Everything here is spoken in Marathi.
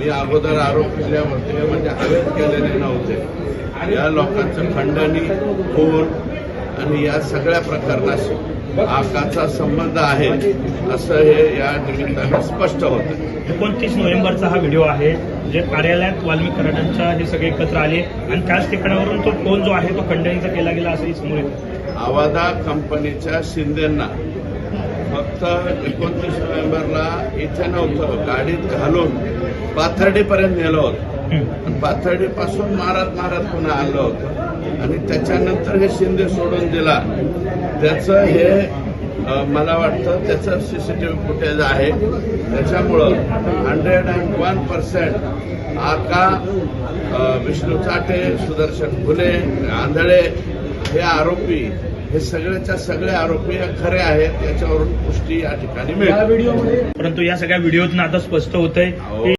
मी अगोदर आरोप केल्यावरती म्हणजे हवेत केलेले नव्हते. या लोकांचं खंडणी खून आणि या सगळ्या प्रकरणाशी आकाचा संबंध आहे असं हे या निमित्तानं स्पष्ट होतं. एकोणतीस नोव्हेंबरचा हा व्हिडिओ आहे जे कार्यालयात वाल्मिक कराडांच्या हे सगळे एकत्र आले आणि त्याच ठिकाणावरून तो फोन जो आहे तो खंडणीचा केला गेला असंही समोर येतं. आवादा कंपनीच्या शिंदेंना फक्त एकोणतीस नोव्हेंबरला इथे नव्हतं गाडीत घालून पाथर्डीपर्यंत नेलं होतं. आणि पाथर्डीपासून मारत मारत पुन्हा आणलं होतं. आणि त्याच्यानंतर हे शिंदे सोडून दिला. त्याचं हे मला वाटतं त्याचं सीसीटीव्ही फुटेज आहे. त्याच्यामुळं हंड्रेड अँड वन पर्सेंट आका विष्णू चाटे सुदर्शन फुले आंधळे हे आरोपी हे सगळेच्या सगळे आरोपी हे खरे आहेत. याच्यावरून पुष्टी या ठिकाणी मिळते. परंतु या सगळ्या व्हिडिओतून आता स्पष्ट होतंय की